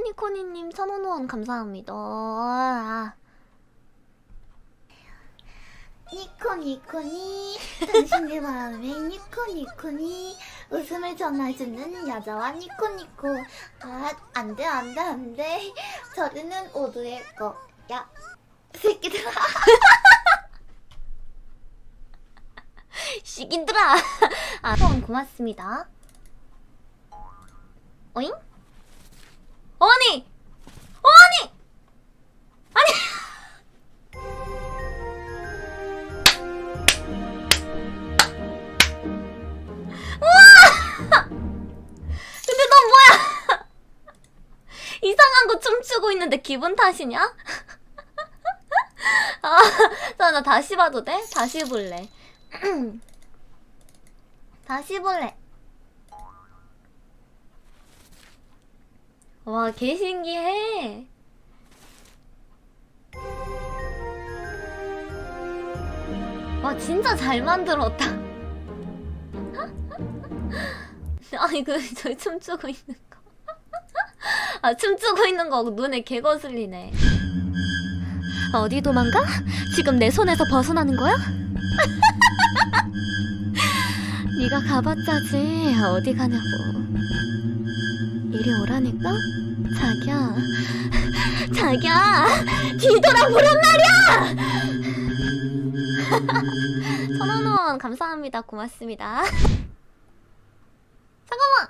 니코니코니님 천원 후원 감사합니다. 아, 니코니코니 당신의 마음에 니코니코니 웃음을 전해주는 여자와 니코니코 아 안돼 안돼 안돼 저리는 오드의 거야 새끼들아 시긴들아. 아, 후원 고맙습니다. 어잉? 어머니! 어머니! 아니! 우와! 근데 넌 뭐야? 이상한 거 춤추고 있는데 기분 탓이냐? 아, 나, 나 다시 봐도 돼? 다시 볼래. 다시 볼래. 와, 개 신기해. 와, 진짜 잘 만들었다. 아니, 그, 저 춤추고 있는 거. 아, 춤추고 있는 거 눈에 개 거슬리네. 어디 도망가? 지금 내 손에서 벗어나는 거야? 네가 가봤자지 어디 가냐고 이리 오라니까? 자기야. 자기야! 뒤돌아보란 말이야! 천원 원 감사합니다. 고맙습니다. 잠깐만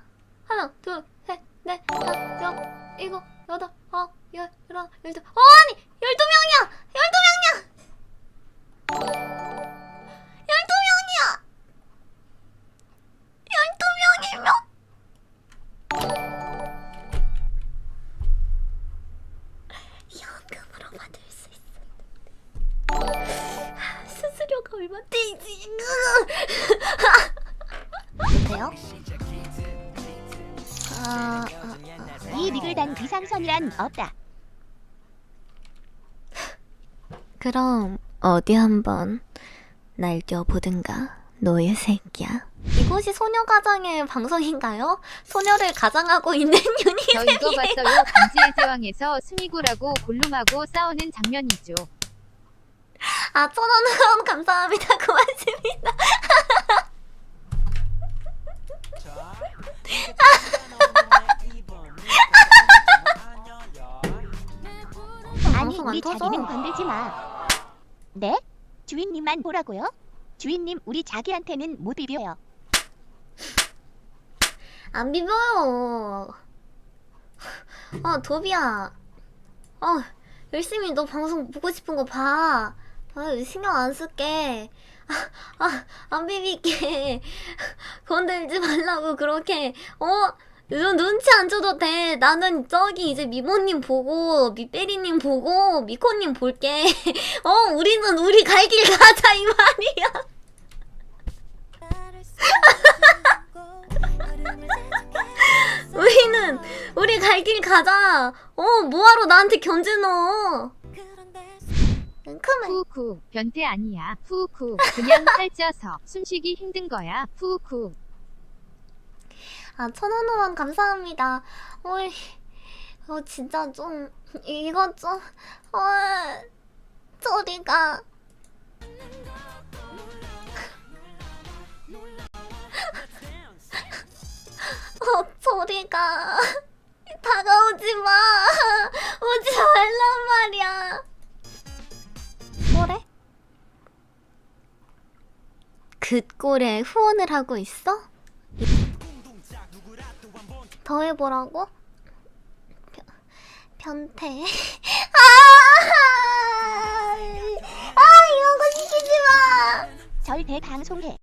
얼마 되지? 아, 아, 아. 이 릭을 단 비상선이란 없다. 그럼 어디 한번 날뛰어보든가 너의 새끼야. 이곳이 소녀 가장의 방송인가요? 소녀를 가장하고 있는 저 이거. 봤어요. 반지의 제왕에서 스미고라고 골룸하고 싸우는 장면이죠. 아, 천원 후원 감사합니다. 고맙습니다. 아니 우리. 자기는 건들지 마. 네? 주인님만 보라고요? 주인님 우리 자기한테는 못 비벼요. 안 비벼요. 아, 도비야. 아, 열심히 너 방송 보고 싶은 거 봐. 아, 신경 안 쓸게. 아, 아, 안 비빌게. 건들지 말라고, 그렇게. 어? 눈, 눈치 안 줘도 돼. 나는 저기 이제 미모님 보고, 미빼리님 보고, 미코님 볼게. 어, 우리는 우리 갈 길 가자, 이 말이야. 우리는 우리 갈 길 가자. 어 뭐하러 나한테 견제 넣어? 그만. 후후 변태 아니야. 후후 그냥 살쪄서 숨쉬기 힘든 거야. 후후 아 천원 후원 감사합니다. 어이, 어 진짜 좀 이거 좀 어, 소리가. 어 소리가 그 꼴에 후원을 하고 있어? 더 해보라고? 변, 변태. 아! 아, 이런 거 시키지 마! 절 대 방송해.